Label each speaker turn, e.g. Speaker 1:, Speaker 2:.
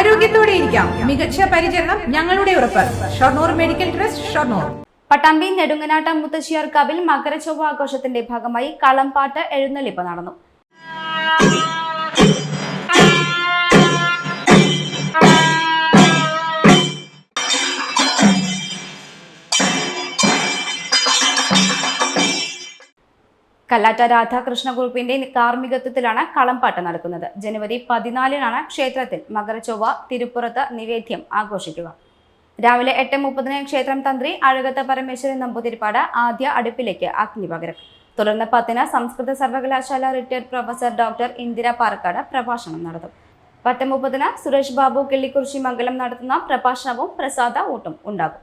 Speaker 1: ആരോഗ്യത്തോടെ ഇരിക്കാം. മികച്ച പരിചരണം ഞങ്ങളുടെ ഉറപ്പ്. Shoranur medical trust Shoranur.
Speaker 2: Pattambi നെടുങ്ങനാട്ടം മുത്തശ്ശിയാർ കവിൽ മകരച്ചൊവ്വ ആഘോഷത്തിന്റെ ഭാഗമായി കളംപാട്ട് എഴുന്നള്ളിപ്പ് നടന്നു. കല്ലാറ്റ രാധാകൃഷ്ണ ഗ്രൂപ്പിന്റെ കാർമ്മികത്വത്തിലാണ് കളംപാട്ട് നടക്കുന്നത്. ജനുവരി പതിനാലിനാണ് ക്ഷേത്രത്തിൽ മകരച്ചൊവ്വ തിരുപ്പുറത്ത് നിവേദ്യം ആഘോഷിക്കുക. രാവിലെ എട്ട് മുപ്പതിന് ക്ഷേത്രം തന്ത്രി അഴകത്ത് പരമേശ്വരൻ നമ്പൂതിരിപ്പാട് ആദ്യ അടുപ്പിലേക്ക് അഗ്നി പകരം തുടർന്ന് പത്തിന് സംസ്കൃത സർവകലാശാല retired professor doctor Indira Parakkad പ്രഭാഷണം നടത്തും. പത്ത് മുപ്പതിന് സുരേഷ് ബാബു കിള്ളിക്കുറിശി മംഗലം നടത്തുന്ന പ്രഭാഷണവും പ്രസാദ ഊട്ടും ഉണ്ടാകും.